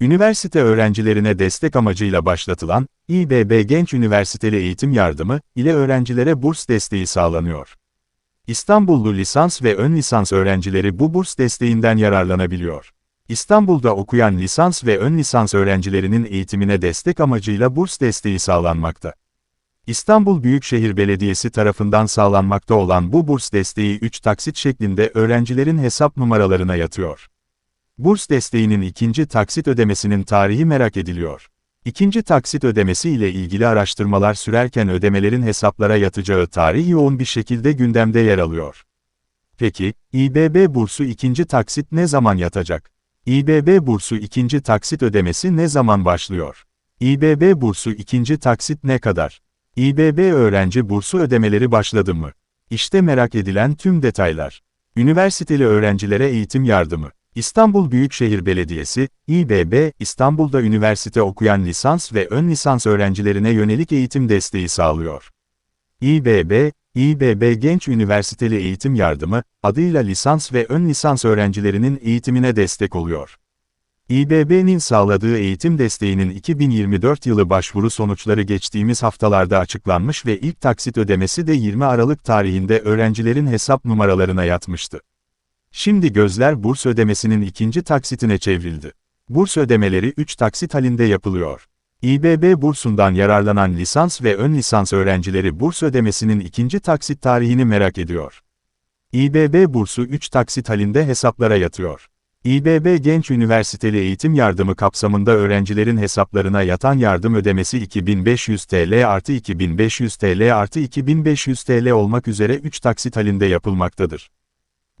Üniversite öğrencilerine destek amacıyla başlatılan İBB Genç Üniversiteli Eğitim Yardımı ile öğrencilere burs desteği sağlanıyor. İstanbullu lisans ve ön lisans öğrencileri bu burs desteğinden yararlanabiliyor. İstanbul'da okuyan lisans ve ön lisans öğrencilerinin eğitimine destek amacıyla burs desteği sağlanmakta. İstanbul Büyükşehir Belediyesi tarafından sağlanmakta olan bu burs desteği 3 taksit şeklinde öğrencilerin hesap numaralarına yatıyor. Burs desteğinin ikinci taksit ödemesinin tarihi merak ediliyor. İkinci taksit ödemesi ile ilgili araştırmalar sürerken ödemelerin hesaplara yatacağı tarih yoğun bir şekilde gündemde yer alıyor. Peki, İBB bursu ikinci taksit ne zaman yatacak? İBB bursu ikinci taksit ödemesi ne zaman başlıyor? İBB bursu ikinci taksit ne kadar? İBB öğrenci bursu ödemeleri başladı mı? İşte merak edilen tüm detaylar. Üniversiteli öğrencilere eğitim yardımı. İstanbul Büyükşehir Belediyesi, İBB, İstanbul'da üniversite okuyan lisans ve ön lisans öğrencilerine yönelik eğitim desteği sağlıyor. İBB, İBB Genç Üniversiteli Eğitim Yardımı, adıyla lisans ve ön lisans öğrencilerinin eğitimine destek oluyor. İBB'nin sağladığı eğitim desteğinin 2024 yılı başvuru sonuçları geçtiğimiz haftalarda açıklanmış ve ilk taksit ödemesi de 20 Aralık tarihinde öğrencilerin hesap numaralarına yatmıştı. Şimdi gözler burs ödemesinin ikinci taksitine çevrildi. Burs ödemeleri 3 taksit halinde yapılıyor. İBB bursundan yararlanan lisans ve ön lisans öğrencileri burs ödemesinin ikinci taksit tarihini merak ediyor. İBB bursu 3 taksit halinde hesaplara yatıyor. İBB Genç Üniversiteli Eğitim Yardımı kapsamında öğrencilerin hesaplarına yatan yardım ödemesi 2500 TL artı 2500 TL artı 2500 TL olmak üzere 3 taksit halinde yapılmaktadır.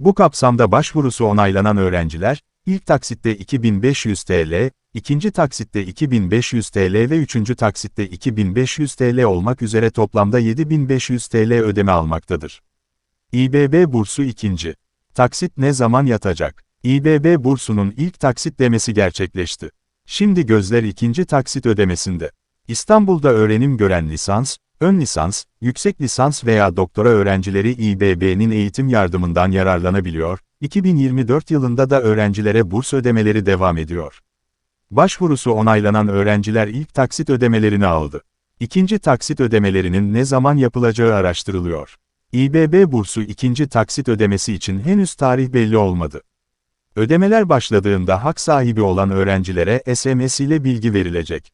Bu kapsamda başvurusu onaylanan öğrenciler, ilk taksitte 2500 TL, ikinci taksitte 2500 TL ve üçüncü taksitte 2500 TL olmak üzere toplamda 7500 TL ödeme almaktadır. İBB bursu ikinci. Taksit ne zaman yatacak? İBB bursunun ilk taksit demesi gerçekleşti. Şimdi gözler ikinci taksit ödemesinde. İstanbul'da öğrenim gören lisans, ön lisans, yüksek lisans veya doktora öğrencileri İBB'nin eğitim yardımından yararlanabiliyor, 2024 yılında da öğrencilere burs ödemeleri devam ediyor. Başvurusu onaylanan öğrenciler ilk taksit ödemelerini aldı. İkinci taksit ödemelerinin ne zaman yapılacağı araştırılıyor. İBB bursu ikinci taksit ödemesi için henüz tarih belli olmadı. Ödemeler başladığında hak sahibi olan öğrencilere SMS ile bilgi verilecek.